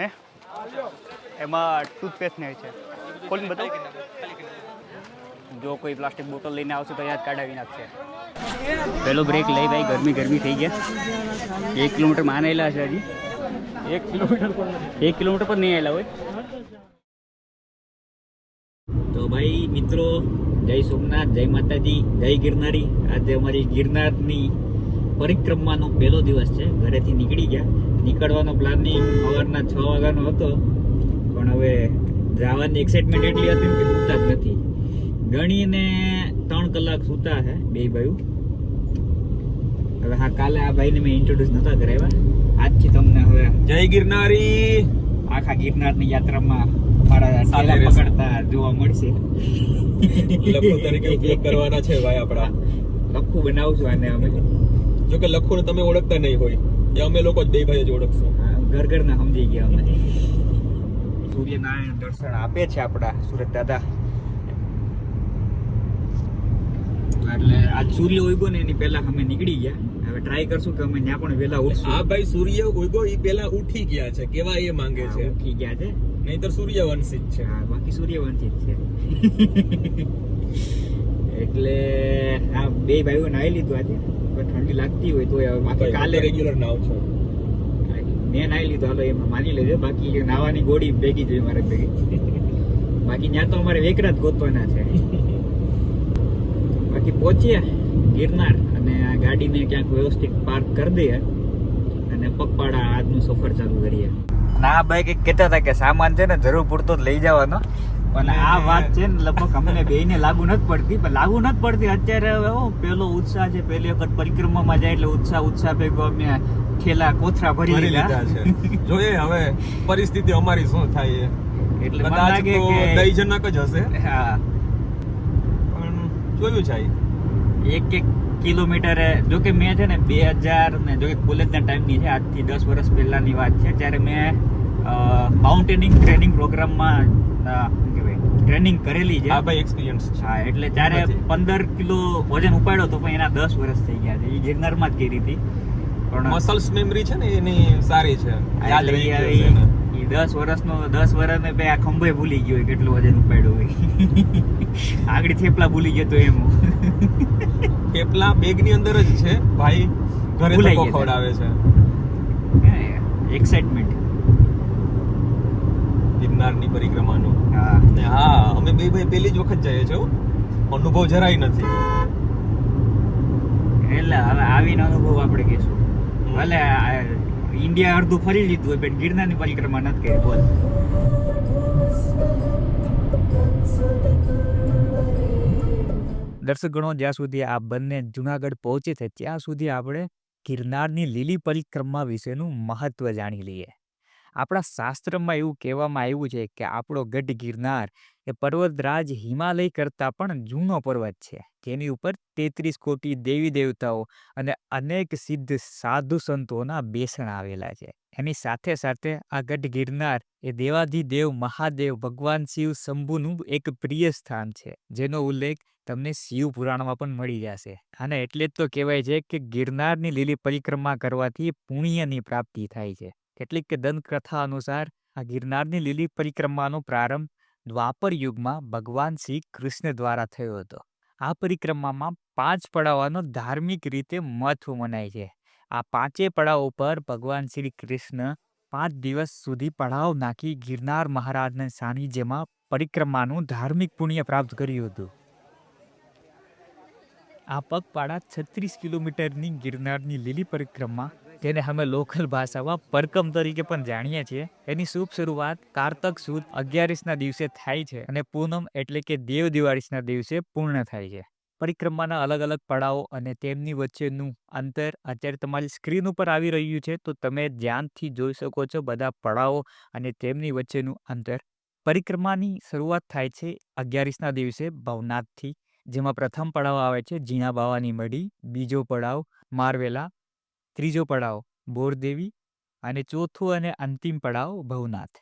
હે? એમાં ટૂથપેસ્ટ ને છે. ખોલીને બતાવો? જો કોઈ પ્લાસ્ટિક બોટલ લઈને આવશે તો યાદ કાઢાવી નાખશે. પેલો બ્રેક લઈ ભાઈ ગરમી ગરમી થઈ ગયા. એક કિલોમીટરમાં આવેલા છે હજી. એક કિલોમીટર એક કિલોમીટર પર નહીં આવેલા હોય. તો ભાઈ મિત્રો જય સોમનાથ જય માતાજી જય ગિરનારી. આજે અમારી ગિરનારની પરિક્રમાનો પહેલો દિવસ છે. ઘરેથી નીકળી ગયા. નીકળવાનો પ્લાનિંગ સવારના છ વાગ્યાનો હતો. પણ હવે જવાની એક્સાઇટમેન્ટ એટલી હતી કે સૂતા જ નથી. ગણીને ત્રણ કલાક સૂતા છે બે ભાઈ હવે હા કાલે આ ભાઈને મેં ઇન્ટ્રોડ્યુસ નહોતા કરાવ્યા. આજથી તમને હવે જય ગિરનારી! આખા ગિરનારની યાત્રામાં મારા સાથે પકડતા જોવા મળશે. લખો તરીકે ઉપયોગ કરવાના છે ભાઈ આપણા. લખું બનાવશું આને અમે જો. કે લખો તમે ઓળખતા નહીં હોય. એ અમે લોકો જ બે ભાઈ જ ઓળખશું. ઘર ઘરના સમજી ગયા અમે. સૂર્યનારાયણ દર્શન આપે છે આપણા સુરત દાદા. એટલે આજ સૂર્ય ઉગ્યો ને એની પહેલા અમે નીકળી ગયા. હવે ટ્રાય કરશું કે અમે ત્યાં પણ વહેલા ઉઠશું. આ ભાઈ સૂર્ય ઉગ્યો એ પહેલા ઉઠી ગયા છે. કેવા એ માંગે છે? ઉઠી ગયા છે. નહીતર સૂર્યવંશી જ છે. હા બાકી સૂર્યવંશી જ છે. એટલે આ બે ભાઈઓ નાઈ લીધું આજે. ઠંડી લાગતી હોય તો બાકી કાલે રેગ્યુલર નાવ છો. મેં નાહી લીધો હાલો એમાં માની લેજો. બાકી નાવાની ગોળી ભેગી જોઈએ મારે ભેગી. બાકી ત્યાં તો અમારે વેકરા જ ગોતવાના છે. બાકી પહોંચીએ ગિરનાર અને આ ગાડીને ક્યાંક વ્યવસ્થિત પાર્ક કરી દઈએ અને પગપાળા આજનું સફર ચાલુ કરીએ. ના ભાઈ કંઈક કહેતા હતા કે સામાન છે ને જરૂર પૂરતો જ લઈ જવાનો. પણ આ વાત છે ને લગભગ અમને બેયને લાગુ નથી પડતી પણ લાગુ નથી પડતી. અત્યારે પેલો ઉત્સાહ છે પહેલી વખત પરિક્રમામાં જાય એટલે ઉત્સાહ ઉત્સાહ ભેગો અમે ખેલા કોથરા ભરી લીધા. છે. જોઈએ હવે પરિસ્થિતિ અમારી શું થાય એટલે મને લાગે કે દયજનક જ હશે. હા. પણ જોયું છે એક એક કિલોમીટરે જો કે મેં છે ને બે હજાર ને જો કે કોલેજના ટાઈમની છે આજથી દસ વર્ષ પહેલાની વાત છે. ત્યારે મેં માઉન્ટેનિંગ ટ્રેનિંગ પ્રોગ્રામમાં ટ્રેનિંગ કરેલી છે. આ ભાઈ એક્સપિરિયન્સ છે. હા એટલે ત્યારે પંદર કિલો વજન ઉપાડ્યો તો પણ એના દસ વર્ષ થઈ ગયા છે. એ ગિરનારમાં જ કરી હતી. પણ મસલ્સ મેમરી છે ને એની સારી છે. યાદ રહી ઈ ગયું છે એને. ઈ દસ વર્ષનો દસ વર્ષ ને આ ખંભે ભૂલી ગયો કેટલું વજન ઉપાડ્યું હોય. આગળ થેપલા ભૂલી ગયો તો એમ. થેપલા બેગની અંદર જ છે. ભાઈ ઘરે. ખવડાવે છે. એક્સાઇટમેન્ટ ગિરનારની પરિક્રમાનો. ને હા અમે બે ભાઈ પહેલી જ વખત જઈએ છીએ અનુભવ જરાય નથી. એટલે હવે આવીને અનુભવ આપણે કહીશું. ભલે ઇન્ડિયા અડધું ફરી લીધું હોય પણ ગિરનારની પરિક્રમા નથી કરી બોલ. દર્શકગણો જ્યાં સુધી આ બંને જુનાગઢ પહોંચે છે ત્યાં સુધી આપણે ગિરનારની લીલી પરિક્રમા વિશેનું મહત્વ જાણી લઈએ. આપણા શાસ્ત્રમાં એવું કહેવામાં આવ્યું છે કે આપણો ગઢ ગિરનાર એ પર્વતરાજ હિમાલય કરતાં પણ જૂનો પર્વત છે. જેની ઉપર તેત્રીસ કોટી દેવી દેવતાઓ અને અનેક સિદ્ધ સાધુ સંતોના બેસણ આવેલા છે. એની સાથે સાથે આ ગઢ ગિરનાર એ દેવાધિદેવ, મહાદેવ, ભગવાન શિવ શંભુનું એક પ્રિય સ્થાન છે, જેનો ઉલ્લેખ તમને શિવ પુરાણમાં પણ મળી જશે. અને એટલે જ તો કહેવાય છે કે ગિરનારની લીલી પરિક્રમા કરવાથી પુણ્યની પ્રાપ્તિ થાય છે. કેટલીક કે દંતકથા અનુસાર, આ ગિરનારની લીલી પરિક્રમાનો પ્રારંભ દ્વાપર યુગમાં ભગવાન શ્રી કૃષ્ણ દ્વારા થયો હતો. આ પરિક્રમામાં પાંચ પડાવવાનો ધાર્મિક રીતે મહત્વ મનાય છે. આ પાંચે પડાવ ઉપર ભગવાન શ્રી કૃષ્ણ પાંચ દિવસ સુધી પડાવ નાખી ગિરનાર મહારાજના સાનિધ્યમાં પરિક્રમાનું ધાર્મિક પુણ્ય પ્રાપ્ત કર્યું હતું. આ પગપાળા છત્રીસ કિલોમીટરની ગિરનારની લીલી પરિક્રમા જેને અમે લોકલ ભાષામાં પરકમ તરીકે પણ જાણીએ છીએ. એની શુભ શરૂઆત કારતક સુદ અગિયારીસના દિવસે થાય છે અને પૂનમ એટલે કે દેવ દિવાળીસના દિવસે પૂર્ણ થાય છે. પરિક્રમાના અલગ અલગ પડાવો અને તેમની વચ્ચેનું અંતર અત્યારે તમારી સ્ક્રીન ઉપર આવી રહ્યું છે, તો તમે ધ્યાનથી જોઈ શકો છો બધા પડાવો અને તેમની વચ્ચેનું અંતર. પરિક્રમાની શરૂઆત થાય છે અગિયારીસના દિવસે ભવનાથથી, જેમાં પ્રથમ પડાવ આવે છે ઝીણા બાવાની મઢી, બીજો પડાવ મારવેલા ત્રીજો પડાવ, બોરદેવી અને ચોથો અને અંતિમ પડાવ, ભવનાથ.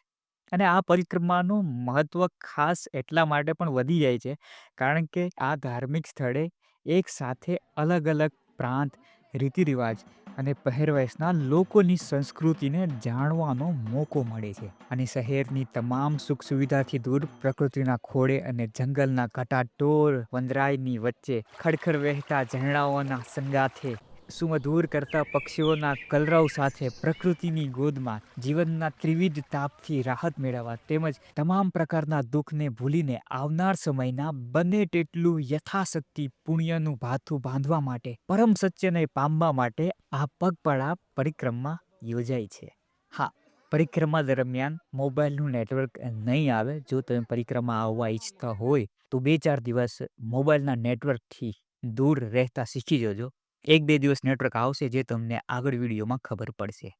અને આ પરિક્રમાનું મહત્વ ખાસ એટલા માટે પણ વધી જાય છે, કારણ કે આ ધાર્મિક સ્થળે એક સાથે અલગ અલગ પ્રાંત રીતિ રિવાજ અને પહેરવેશના લોકોની સંસ્કૃતિને જાણવાનો મોકો મળે છે. અને શહેરની તમામ સુખ સુવિધાથી દૂર, પ્રકૃતિના ખોળે અને જંગલના ઘટાટોર વંદરાયની વચ્ચે ખડખડ વહેતા ઝરણાઓના સંગાથે સુમધુર કરતા પક્ષીઓના કલરવ સાથે પ્રકૃતિની ગોદમાં જીવનના ત્રિવિધ તાપથી રાહત મેળવવા તેમજ તમામ પ્રકારના દુઃખને ભૂલીને આવનાર સમયના બને તેટલું યથાશક્તિ પુણ્યનું ભાથું બાંધવા માટે, પરમ સત્યને પામવા માટે આ પગપાળા પરિક્રમા યોજાય છે. હા, પરિક્રમા દરમિયાન મોબાઈલનું નેટવર્ક નહીં આવે, જો તમે પરિક્રમા આવવા ઈચ્છતા હોય, તો બે ચાર દિવસ મોબાઈલના નેટવર્કથી દૂર રહેતા શીખી જજો. એક બે દિવસ નેટવર્ક આવશે જે તમને આગળ વિડીયોમાં ખબર પડશે.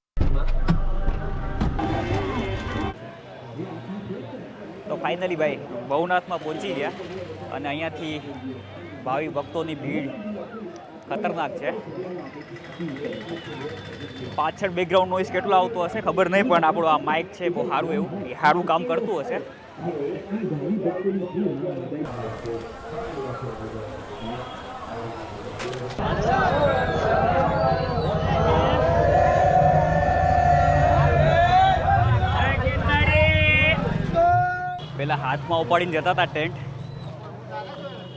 તો ફાઇનલી ભાઈ, ભવનાથમાં પહોંચી ગયા અને અહીંયાથી ભાવિ ભક્તોની ભીડ ખતરનાક છે. પાછળ બેકગ્રાઉન્ડ નોઈસ કેટલો આવતો હશે ખબર નહીં, પણ આપણું આ માઇક છે બહુ સારું એવું સારું કામ કરતું હશે. પેલા હાથમાં ઉપાડીને જતા હતા ટેન્ટ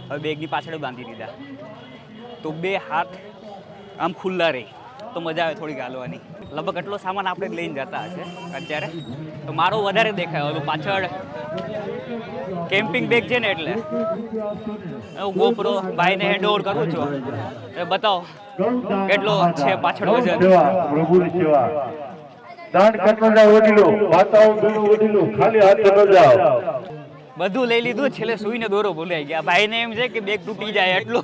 હવે બેગની પાછળ બાંધી દીધા. તો બે હાથ આમ ખુલ્લા રહી. તો મજા આવે થોડી ગાલવાની લગભગ એટલો સામાન આપણે લઈને જતા હશે અત્યારે. તો મારો વધારે દેખાય. ઓલું પાછળ કેમ્પિંગ બેગ છે ને એટલે. હું ગોપરો ભાઈને હેન્ડ ઓવર કરું છું. એ બતાવો. કેટલો છે પાછળ વજન? પ્રભુની સેવા દાન કરનારા વડીલો માતાઓ બહેનો વડીલો ખાલી હાથે ન જાઓ. બધું લઈ લીધું. છેલ્લે સુઈને દોરો ભૂલાઈ ગયા. ભાઈને એમ છે કે બેગ તૂટી જાય એટલો.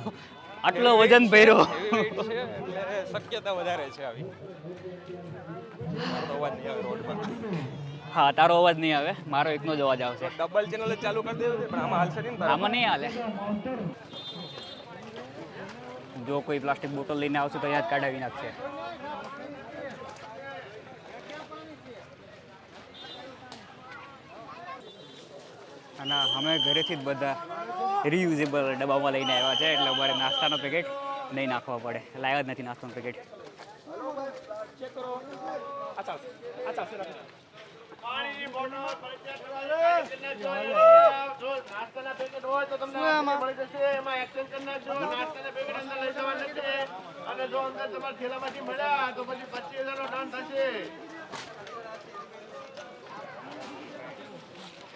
આટલો વજન ભર્યો એટલે શક્યતા વધારે છે આવી. હા તારો અવાજ નહીં આવે. મારો એકનો જ અવાજ આવશે. ડબલ ચેનલ ચાલુ કરી દેવું પણ આમાં હાલશે નહીં આમાં નહીં હાલે. જો કોઈ પ્લાસ્ટિક બોટલ લઈને આવશે તો જ કાઢાવી નાખશે. અને અમે ઘરેથી જ બધા રિયુઝેબલ ડબ્બામાં લઈને આવ્યા છે, એટલે અમારે નાસ્તાનો પેકેટ નહીં નાખવા પડે. લાવ્યા જ નથી નાસ્તાનું પેકેટ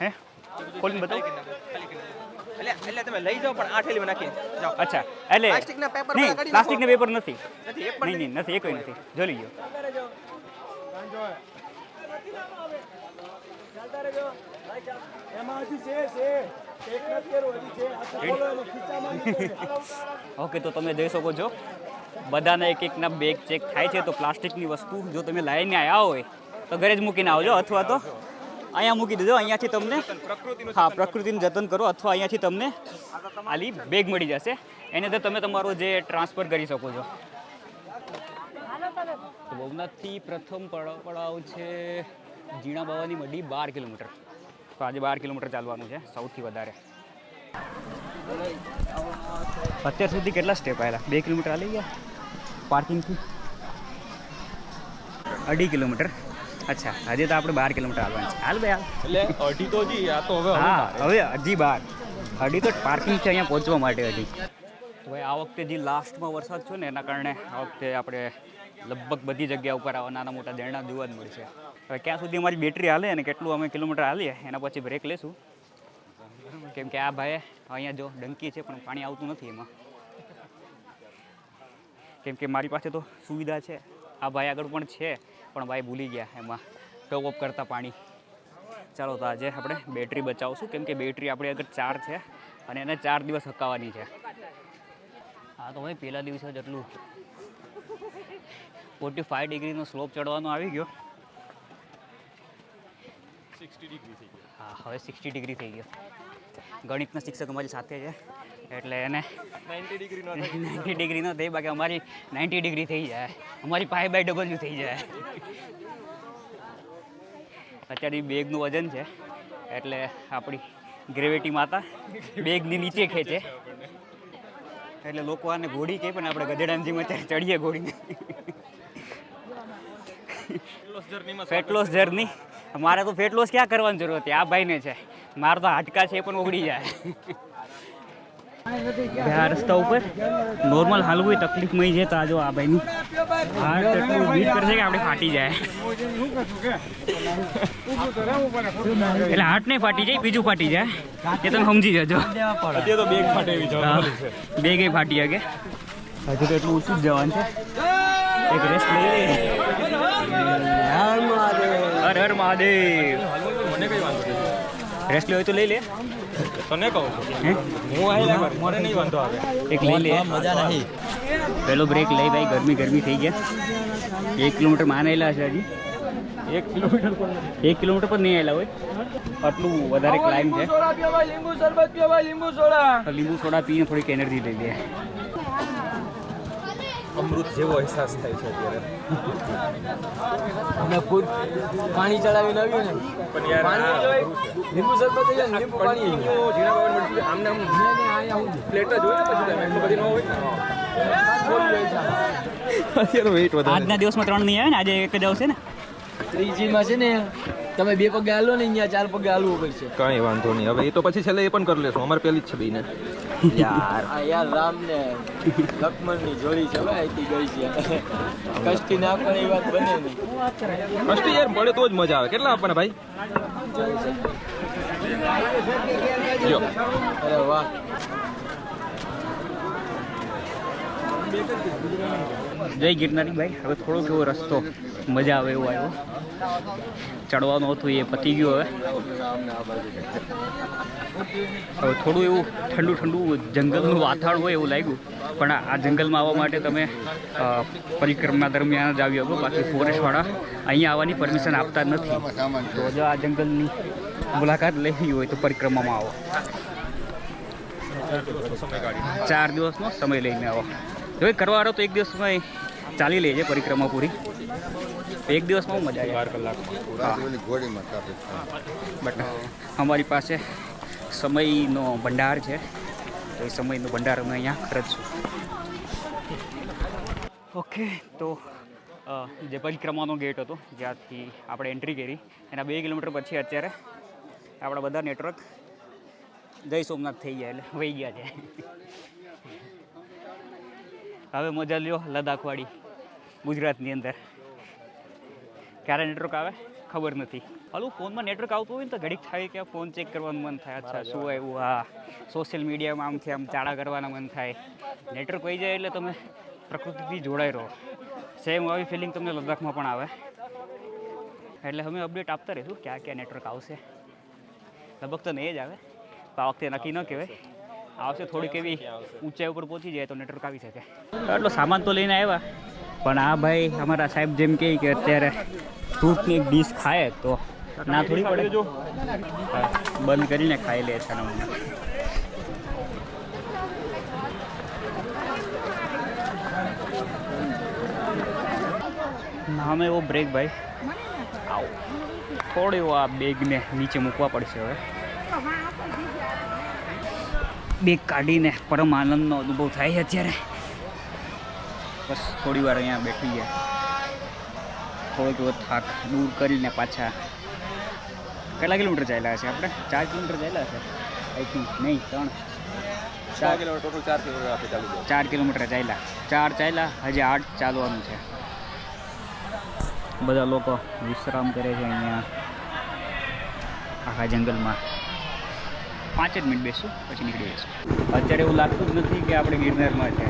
હે? ખોલીને બતાવો. એટલે એટલે તમે લઈ જાઓ પણ આ થેલીમાં નાખી જાઓ. અચ્છા એટલે પ્લાસ્ટિકના પેપર નહીં કાઢી નાખો. પ્લાસ્ટિકના પેપર નથી. નથી એક પણ નહીં. નહીં નથી એકય નથી. જોઈ લ્યો. ઓકે તો તમે જોઈ શકો છો. બધાના એક એકના બેગ ચેક થાય છે. તો પ્લાસ્ટિકની વસ્તુ જો તમે લાઈને આવ્યા હોય તો ઘરે જ મૂકીને આવજો અથવા તો અહીંયા મૂકી દેજો અહીંયાથી તમને, હા, પ્રકૃતિનું જતન કરો અથવા અહીંયાથી તમને આલી બેગ મળી જશે. એની અંદર તમે તમારો જે ટ્રાન્સફર કરી શકો છો. ભવનાથથી પ્રથમ પડાવ છે જીણા બાવાની મઢી બાર કિલોમીટર. તો આજે બાર કિલોમીટર ચાલવાનું છે, સૌથી વધારે. અત્યાર સુધી કેટલા સ્ટેપ આવેલા? બે કિલોમીટર આલી ગયા? પાર્કિંગથી અઢી કિલોમીટર. અચ્છા હજી તો આપણે બાર કિલોમીટર આવવાનું છે. હાલ ભાઈ હાલ. એટલે અઢી તો હજી આ તો હવે હા હવે હજી બાર. અઢી તો પાર્કિંગ છે અહીંયા પહોંચવા માટે હજી. તો ભાઈ આ વખતે જે લાસ્ટમાં વરસાદ થયો ને એના કારણે આ વખતે આપણે લગભગ બધી જગ્યા ઉપર આવા નાના મોટા ઝરણા જોવા જ મળશે. હવે ક્યાં સુધી અમારી બેટરી હાલે અને કેટલું અમે કિલોમીટર હાલીએ એના પછી બ્રેક લેશું. કેમ કે આ ભાઈ અહીંયા જો ડંકી છે પણ પાણી આવતું નથી એમાં. કેમ કે મારી પાસે તો સુવિધા છે. આ ભાઈ આગળ પણ છે. પણ ભાઈ ભૂલી ગયા એમાં. ટોપ અપ કરતા પાણી. ચાલો તો આજે આપણે બેટરી બચાવશું. કેમ કે બેટરી આપણી આગળ ચાર છે અને એને ચાર દિવસ હકાવવાની છે. હા, તો ભાઈ પહેલા દિવસે જ એટલું ફોર્ટી ફાઇવ ડિગ્રીનો સ્લોપ ચડવાનો આવી ગયો. હા હવે સિક્સટી ડિગ્રી થઈ ગયો. ગણિતના શિક્ષક અમારી સાથે છે. એટલે એને નાઇન્ટી ડિગ્રી નાઇન્ટી ડિગ્રી ન થઈ બાકી અમારી નાઇન્ટી ડિગ્રી થઈ જાય. અમારી પાય બાય ડબલ્યુ થઈ જાય. અત્યારે બેગનું વજન છે. એટલે આપણી ગ્રેવિટી માતા બેગની નીચે ખેંચે. એટલે લોકો આને ઘોડી કહે પણ આપણે ગધેડાની જેમ અત્યારે ચડીએ ઘોડીને. ફેટલોસ જર્ની મારે તો ફેટ લોસ ક્યાં કરવાની જરૂર હતી આ ભાઈને છે. મારે તો હાડકા છે એ પણ ઓગળી જાય. આ રસ્તા ઉપર નોર્મલ હાલવું હોય તકલીફમય છે તો આ જો આ ભાઈનું હાર્ટ એટલું બીટ કરશે કે આપણે ફાટી જાય. એટલે હાર્ટ નહીં ફાટી જાય બીજું ફાટી જાય. એ તમે સમજી જજો. અત્યારે તો બેગ ફાટે એવી જવાબ છે. બે ગઈ ફાટી શકે. હજુ તો એટલું ઊંચું જ જવાનું છે. એક રેસ્ટ લઈ લે હર હર મહાદેવ મને કઈ વાંધો નથી રેસ્ટ લેવો હોય તો લઈ લે તને કહું છું હે હું આવેલા કર મને નહીં વાંધો આવે એક લઈ લે પેલો બ્રેક લઈ ભાઈ ગરમી ગરમી થઈ ગયા એક કિલોમીટર માનેલા છે હજી એક કિલોમીટર પર એક કિલોમીટર પર નહીં આવેલા હોય આટલું વધારે ક્લાઇમ છે લીંબુ સોડા પીને થોડીક એનર્જી લઈ લે અમૃત જેવો અહેસાસ થાય છે અત્યારે. અમે ખુદ પાણી ચડાવીને આવ્યું ને પણ યાર લીંબુ શરબત થઈ જાય લીંબુ પાણી પ્લેટ જ હોય ને પછી તમે એટલું બધી ન હોય? અત્યારે વેઇટ આજના દિવસમાં ત્રણ નહીં આવે ને આજે એક જ આવશે ને. ત્રીજીમાં છે ને તમે બે પગે હાલો ને અહીંયા ચાર પગ હાલવું પડશે. કઈ વાંધો નહીં. હવે એ તો પછી છેલ્લે એ પણ કરી લેશું. અમારે પેલી જ છે બેને. યાર આ યાર રામ ને લક્ષ્મણની જોડી છે ભાઈ અહીંથી ગઈ છે. કષ્ટી ના પણ એ વાત બને નહીં. કષ્ટી યાર પડે તો જ મજા આવે. કેટલા આપવાના ભાઈ? અરે વાહ. જય ગિરનારી ભાઈ. હવે થોડોક એવો રસ્તો. મજા આવે એવો આવ્યું. ચડવાનું હતું એ, પતી ગયું હવે. હવે થોડું એવું ઠંડુ ઠંડુ જંગલનું વાતાવરણ હોય એવું લાગ્યું. પણ આ જંગલમાં આવવા માટે તમે પરિક્રમા દરમિયાન જ આવી શકો. બાકી ફોરેસ્ટવાળા અહીંયા આવવાની પરમિશન આપતા નથી. તો જો આ જંગલની મુલાકાત લેવી હોય તો પરિક્રમામાં આવો. ચાર દિવસનો સમય લઈને આવો. હવે કરવાવાળો તો એક દિવસમાં ચાલી લે છે પરિક્રમા પૂરી. એક દિવસમાં બહુ મજા આવે. કલાક. બટ અમારી પાસે સમયનો ભંડાર છે. તો એ સમયનો ભંડાર અમે અહીંયા ખર્ચશું ઓકે તો જે પરિક્રમાનો ગેટ હતો જ્યાંથી આપણે એન્ટ્રી કરી એના બે કિલોમીટર પછી અત્યારે આપણા બધા નેટવર્ક જય સોમનાથ થઈ ગયા એટલે વહી ગયા છે. હવે મજા લ્યો લદ્દાખવાળી ગુજરાતની અંદર. ક્યારે નેટવર્ક આવે? ખબર નથી. હાલું ફોનમાં નેટવર્ક આવતું હોય ને તો ઘડીક થાય કે ફોન ચેક કરવાનું મન થાય. અચ્છા શું આવ્યું હા. સોશિયલ મીડિયામાં આમથી આમ ચાળા કરવાના મન થાય. નેટવર્ક વહી જાય એટલે તમે પ્રકૃતિથી જોડાઈ રહો. સેમ આવી ફિલિંગ તમને લદ્દાખમાં પણ આવે. એટલે અમે અપડેટ આપતા રહીશું ક્યાં ક્યાં નેટવર્ક આવશે. લગભગ તો નહીં જ આવે. તો આ વખતે નક્કી ન કહેવાય. આવશે. થોડીક એવી ઊંચાઈ ઉપર પહોંચી જાય તો નેટવર્ક આવી શકે. એટલો સામાન તો લઈને આવ્યા. પણ આ ભાઈ અમારા સાહેબ જેમ કહે કે અત્યારે ફ્રૂટની એક ડીશ ખાય તો ના થોડી પડે. જો બંધ કરીને ખાઈ લે છે નામે એવો બ્રેક ભાઈ. આવો. થોડો એવો આ બેગને નીચે મૂકવા પડશે હવે. બેગ કાઢીને પરમ આનંદનો અનુભવ થાય છે અત્યારે. બસ થોડી વાર અહીંયા બેઠી ગયા. થોડોક એવો થાક દૂર કરીને પાછા. કેટલા કિલોમીટર ચાલ્યા છે આપણે? ચાર કિલોમીટર ચાલ્યા છે આઈ થિંક નહીં ત્રણ. ચાર કિલોમીટર ટોટલ ચાર કિલોમીટર આપણે ચાલુ ચાર કિલોમીટર ચાલ્યા. ચાર ચાલ્યા હજી આઠ ચાલવાનું છે. બધા લોકો વિશ્રામ કરે છે અહીંયા આખા જંગલમાં. પાંચ જ મિનિટ બેસું પછી નીકળી જઈશું. અત્યારે એવું લાગતું જ નથી કે આપણે ગિરનારમાં છે.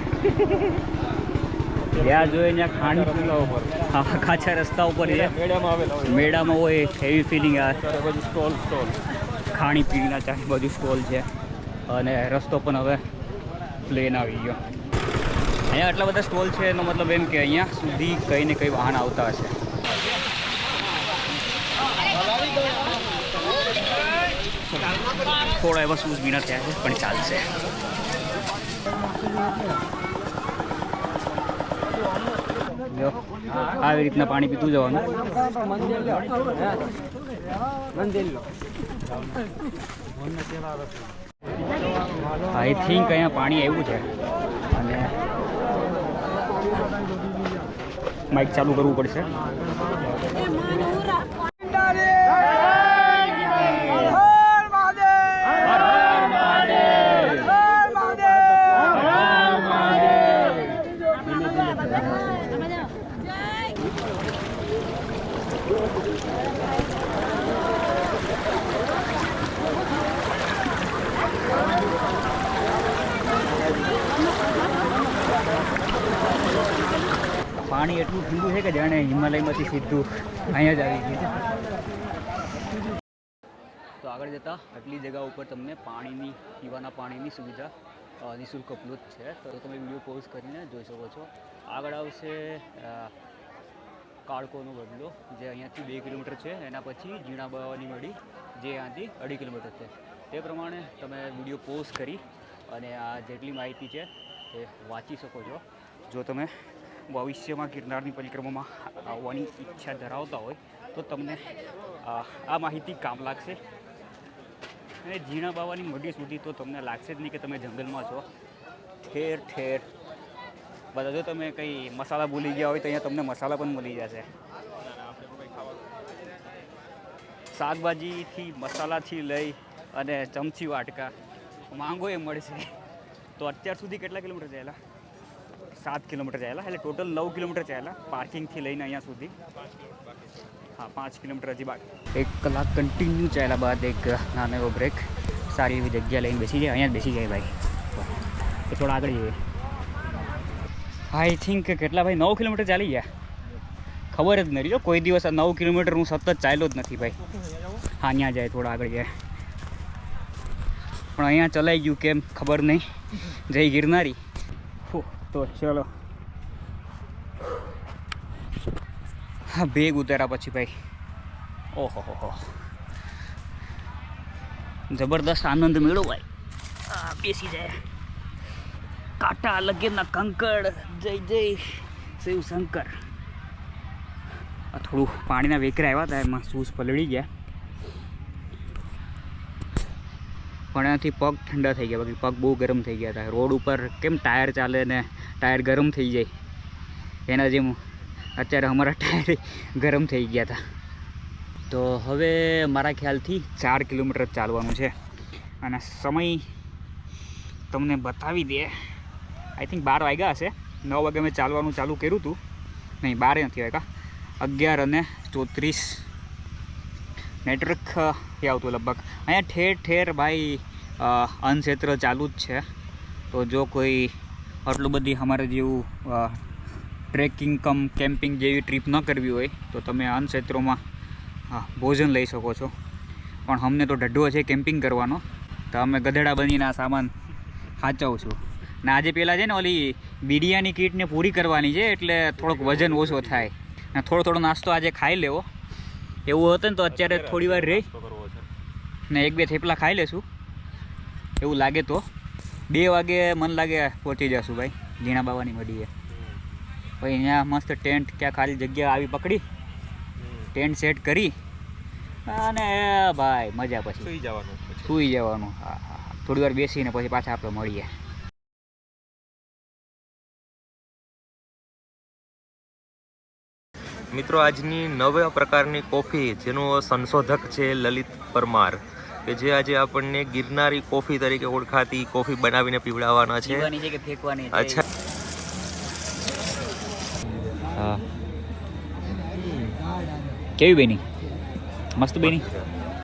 જોઈએ અહીંયા ખાણી પીવા કાચા રસ્તા ઉપર મેળામાં હોય. હેવી ફિલિંગ આવે સ્ટોલ સ્ટોલ ખાણીપીણીના ચારે બાજુ સ્ટોલ છે. અને રસ્તો પણ હવે પ્લેન આવી ગયો. અહીંયા આટલા બધા સ્ટોલ છે એનો મતલબ એમ કે અહીંયા સુધી કંઈ ને કંઈ વાહન આવતા હશે. થોડા એવા શૂઝ બીના થયા છે પણ ચાલશે. જો આવી રીતના પાણી પીતું જવાનું. આઈ થિંક અહીંયા પાણી આવ્યું છે. અને માઇક ચાલુ કરવું પડશે. પાણી એટલું ઠંડુ છે કે જાણે હિમાલયમાંથી સીધું અહીંયા જ આવી ગયું તો આગળ જતાં આટલી જગા ઉપર તમને પાણીની, પીવાના પાણીની સુવિધા નિઃશુલ્ક ઉપલબ્ધ છે. તો તમે વીડિયો પોઝ કરીને જોઈ શકો છો. આગળ આવશે કાળકોનો બદલો, જે અહીંયાથી બે કિલોમીટર છે. એના પછી ઝીણા બાવાની મળી, જે અહીંયાથી અઢી કિલોમીટર છે. તે પ્રમાણે તમે વીડિયો પોઝ કરી અને આ જેટલી માહિતી છે તે વાંચી શકો છો. જો તમે ભવિષ્યમાં ગિરનારની પરિક્રમામાં આવવાની ઈચ્છા ધરાવતા હોય, તો તમને આ માહિતી કામ લાગશે. અને ઝીણા બાવાની મઢી સુધી તો તમને લાગશે જ નહીં કે તમે જંગલમાં છો. ઠેર ઠેર. બધા જો તમે કંઈ મસાલા ભૂલી ગયા હોય તો અહીંયા તમને મસાલા પણ મળી જશે. શાકભાજીથી મસાલાથી લઈ અને ચમચી વાટકા માંગો એ મળશે. તો અત્યાર સુધી કેટલા કિલોમીટર ચાલ્યા સાત કિલોમીટર ચાલ્યા, એટલે ટોટલ નવ કિલોમીટર ચાલ્યા પાર્કિંગથી લઈને અહીંયા સુધી. હા, પાંચ કિલોમીટર હજી બાકી. એક કલાક કન્ટિન્યુ ચાલ્યા બાદ એક નાનો એવો બ્રેક સારી એવી જગ્યા લઈને બેસી જાય, અહીંયા જ બેસી જાય ભાઈ. એ થોડા આગળ જઈએ. આઈ થિંક કેટલા ભાઈ, નવ કિલોમીટર ચાલી ગયા. ખબર જ નથી જો કોઈ દિવસ આ નવ કિલોમીટર હું સતત ચાલ્યો જ નથી ભાઈ. હા ત્યાં જાય, થોડા આગળ જાય. પણ અહીંયા ચલાઈ ગયું કેમ, ખબર નહીં. જય ગિરનારી. તો ચલો. હા, ભેગ ઉતાર્યા પછી ભાઈ. ઓહો હો હો જબરદસ્ત આનંદ મેળો ભાઈ. બેસી જાય. કાંટા લગેના કંકડ. જય જય. શિવ શંકર આ થોડું પાણીના વેકરા આવ્યા હતા, એમાં શૂઝ પલળી ગયા. પણ એનાથી પગ ઠંડા થઈ ગયા, બાકી પગ બહુ ગરમ થઈ ગયા હતા. રોડ ઉપર કેમ ટાયર ચાલે ને ટાયર ગરમ થઈ જાય? એના જેમ અત્યારે અમારા ટાયર ગરમ થઈ ગયા હતા. તો હવે મારા ખ્યાલથી ચાર કિલોમીટર ચાલવાનું છે. અને સમય તમને બતાવી દે. આઈ થિંક બાર વાગ્યા હશે. નવ વાગે મેં ચાલવાનું ચાલુ કર્યું હતું. નહીં, બારે નથી વાગ્યા. અગિયાર અને ચોત્રીસ નેટવર્ક એ આવતું લગભગ. અહીંયા ઠેર ઠેર ભાઈ અનક્ષેત્ર ચાલુ જ છે. તો જો કોઈ આટલું બધી અમારે જેવું ટ્રેકિંગ કમ, કેમ્પિંગ જેવી ટ્રીપ ન કરવી હોય, તો તમે અનક્ષેત્રોમાં ભોજન લઈ શકો છો. પણ અમને તો ઢઢો છે કેમ્પિંગ કરવાનો. તો અમે ગધેડા બનીને આ સામાન સાચવું છું ને આજે પહેલાં છે ને ઓલી બીડિયાની કીટને પૂરી કરવાની છે, એટલે થોડોક વજન ઓછો થાય. ને થોડો થોડો નાસ્તો આજે ખાઈ લેવો. એવું હતું ને તો અત્યારે થોડી વાર રહી. ને એક બે થેપલા ખાઈ લેશું. એવું લાગે તો. બે વાગે મન લાગે પહોંચી જશું ભાઈ ઝીણા બાવાની મડીએ પછી અહીંયા મસ્ત ટેન્ટ ક્યાં ખાલી જગ્યા આવી પકડી. ટેન્ટ સેટ કરી. અને ભાઈ મજા પછી. સુઈ જવાનું. સૂઈ જવાનું. હા હા. થોડી વાર બેસીને પછી પાછા આપણે મળીએ. મિત્રો આજની નવા પ્રકારની કોફી જેનો સંશોધક છે લલિત પરમાર કે જે આજે આપણને ગિરનારી કોફી તરીકે ઓળખાતી કોફી બનાવીને પીવડાવવાના છે? અચ્છા. હા. કેવી બેની? મસ્ત બેની?